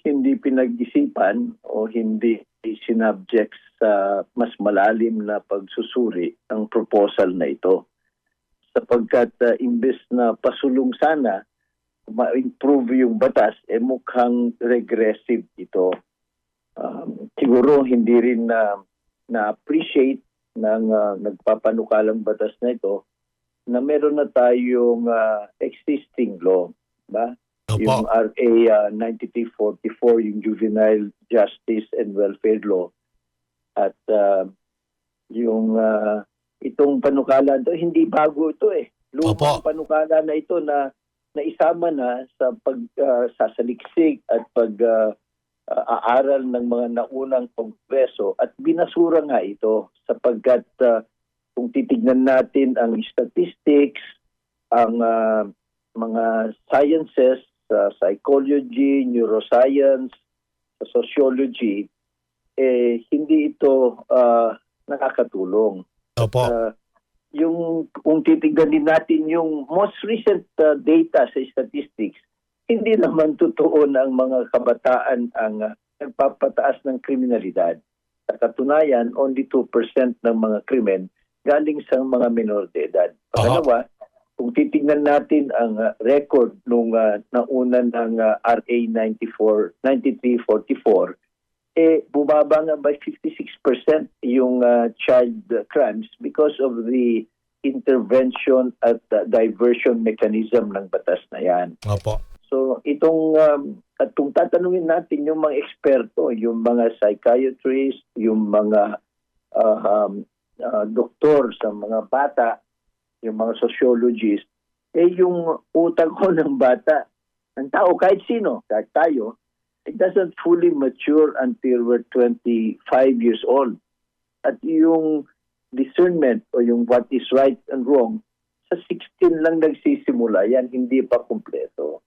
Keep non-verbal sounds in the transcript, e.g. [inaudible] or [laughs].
hindi pinag-isipan o hindi sinubject sa mas malalim na pagsusuri ang proposal na ito. Sapagkat uh, imbes na pasulong sana, ma-improve yung batas, eh mukhang regressive ito. Um, siguro hindi rin na na-appreciate ng uh, nagpapanukalang batas na ito na meron na tayong uh, existing law. Ba? Yung Opo. RA uh, 9344, yung Juvenile Justice and Welfare Law. At uh, yung uh, itong panukala ito, hindi bago ito eh. Lumang Opo. panukala na ito na naisama na sa pag uh, sasaliksik at pag uh, uh, aaral ng mga naunang kongreso at binasura nga ito sapagkat uh, kung titignan natin ang statistics, ang uh, mga sciences, sa psychology, neuroscience, sa sociology, eh hindi ito ah, nakakatulong. Opo. Ah, yung kung titignan din natin yung most recent ah, data sa statistics, hindi naman totoo na ang mga kabataan ang ah, nagpapataas ng kriminalidad. Sa katunayan, only 2% ng mga krimen galing sa mga minor de edad. Pangalawa, kung titingnan natin ang ah, record nung uh, nauna ng ah, RA 94 9344 eh bumaba nga by 56% yung ah, child crimes because of the intervention at ah, diversion mechanism ng batas na yan. Opo. So itong um, at kung tatanungin natin yung mga eksperto, yung mga psychiatrist, yung mga uh, um, uh, doktor sa mga bata, yung mga sociologist, eh yung utak ko [laughs] ng bata, ng tao kahit sino, kahit tayo, it doesn't fully mature until we're 25 years old. At yung discernment o yung what is right and wrong, sa 16 lang nagsisimula, yan hindi pa kumpleto.